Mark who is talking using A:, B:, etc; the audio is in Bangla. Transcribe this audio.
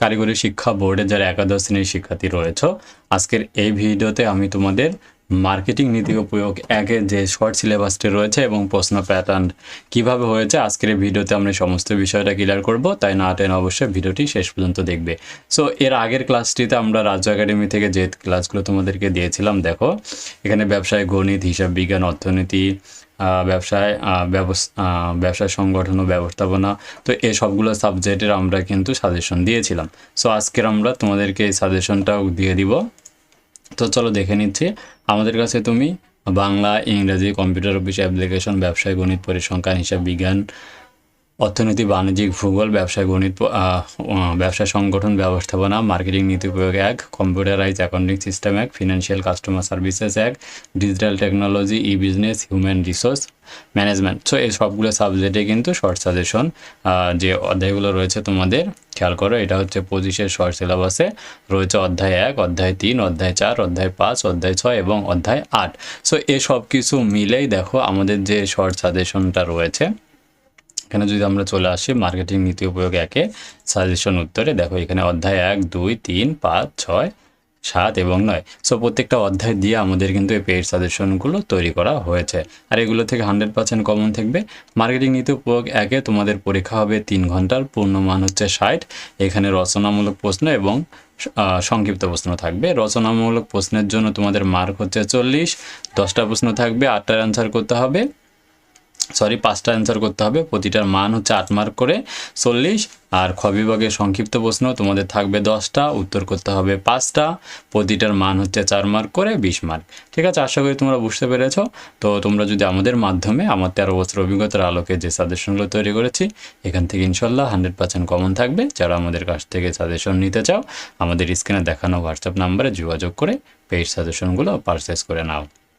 A: কারিগরি শিক্ষা বোর্ডে যারা একাদশ শ্রেণির শিক্ষার্থী রয়েছে আজকের এই ভিডিওতে আমি তোমাদের মার্কেটিং নীতি উপয়োগ একের যে শর্ট সিলেবাসটি রয়েছে এবং প্রশ্ন প্যাটার্ন কীভাবে হয়েছে, আজকের ভিডিওতে আমরা সমস্ত বিষয়টা ক্লিয়ার করব। তাই না টেন অবশ্যই ভিডিওটি শেষ পর্যন্ত দেখবে। সো এর আগের ক্লাসটিতে আমরা রাজ্য একাডেমি থেকে যে ক্লাসগুলো তোমাদেরকে দিয়েছিলাম, দেখো, এখানে ব্যবসায় গণিত, হিসাব বিজ্ঞান, অর্থনীতি ব্যবসায় ব্যবসায় সংগঠন ও ব্যবস্থাপনা, তো এই সবগুলো সাবজেক্টের আমরা কিন্তু সাজেশন দিয়েছিলাম। সো আজকের আমরা তোমাদেরকে এই সাজেশনটাও দিয়ে দিব। তো চলো দেখে নিচ্ছি। আমাদের কাছে তুমি বাংলা, ইংরেজি, কম্পিউটার অফিস, অ্যাপ্লিকেশন, ব্যবসায়, গণিত, পরিসংখ্যান, হিসাব বিজ্ঞান অর্থনীতি বাণিজ্যিক, ভূগোল, ব্যবসায়, গণিত ব্যবসা সংগঠন, ব্যবস্থাপনা, মার্কেটিং, নীতি প্রয়োগ এক, কম্পিউটারাইজ, অ্যাকাউন্টিং সিস্টেম এক, ফিনান্সিয়াল কাস্টমার সার্ভিসেস এক, digital technology e business human resource management. So এই সবগুলো সাবজেক্টে কিন্তু শর্ট সাজেশন যে অধ্যায়গুলো রয়েছে তোমাদের, খেয়াল করো, এটা হচ্ছে পঁচিশের শর্ট সিলেবাসে রয়েছে অধ্যায় এক, অধ্যায় তিন, অধ্যায় চার, অধ্যায় পাঁচ, অধ্যায় ছয় এবং অধ্যায় আট। সো এই সব কিছু মিলেই দেখো আমাদের যে শর্ট সাজেশনটা রয়েছে এখানে যদি আমরা চলে আসি মার্কেটিং নীতি উপয়োগ একে সাজেশন উত্তরে, দেখো এখানে অধ্যায় এক, দুই, তিন, পাঁচ, ছয়, সাত এবং নয়। সো প্রত্যেকটা অধ্যায় দিয়ে আমাদের কিন্তু এই পেইড সাজেশনগুলো তৈরি করা হয়েছে। আর এগুলো থেকে হান্ড্রেড পার্সেন্ট কমন থাকবে। মার্কেটিং নীতি উপয়োগ একে, তোমাদের পরীক্ষা হবে তিন ঘণ্টার, পূর্ণমান হচ্ছে ষাট। এখানে রচনামূলক প্রশ্ন এবং সংক্ষিপ্ত প্রশ্ন থাকবে। রচনামূলক প্রশ্নের জন্য তোমাদের মার্ক হচ্ছে চল্লিশ। দশটা প্রশ্ন থাকবে, আটটার অ্যান্সার করতে হবে। সরি, পাঁচটা অ্যান্সার করতে হবে। প্রতিটার মান হচ্ছে আট মার্ক করে চল্লিশ। আর খ বিভাগের সংক্ষিপ্ত প্রশ্ন, তোমাদের থাকবে দশটা, উত্তর করতে হবে পাঁচটা। প্রতিটার মান হচ্ছে চার মার্ক করে বিশ মার্ক ঠিক আছে, আশা করি তোমরা বুঝতে পেরেছ। তো তোমরা যদি আমাদের মাধ্যমে, আমার তেরো বছর অভিজ্ঞতার আলোকে যে সাজেশনগুলো তৈরি করেছি, এখান থেকে ইনশাল্লাহ হান্ড্রেড পার্সেন্ট কমন থাকবে। যারা আমাদের কাছ থেকে সাজেশন নিতে চাও, আমাদের স্ক্রিনে দেখানো হোয়াটসঅ্যাপ নাম্বারে যোগাযোগ করে পেইড সাজেশনগুলো পারচেস করে নাও।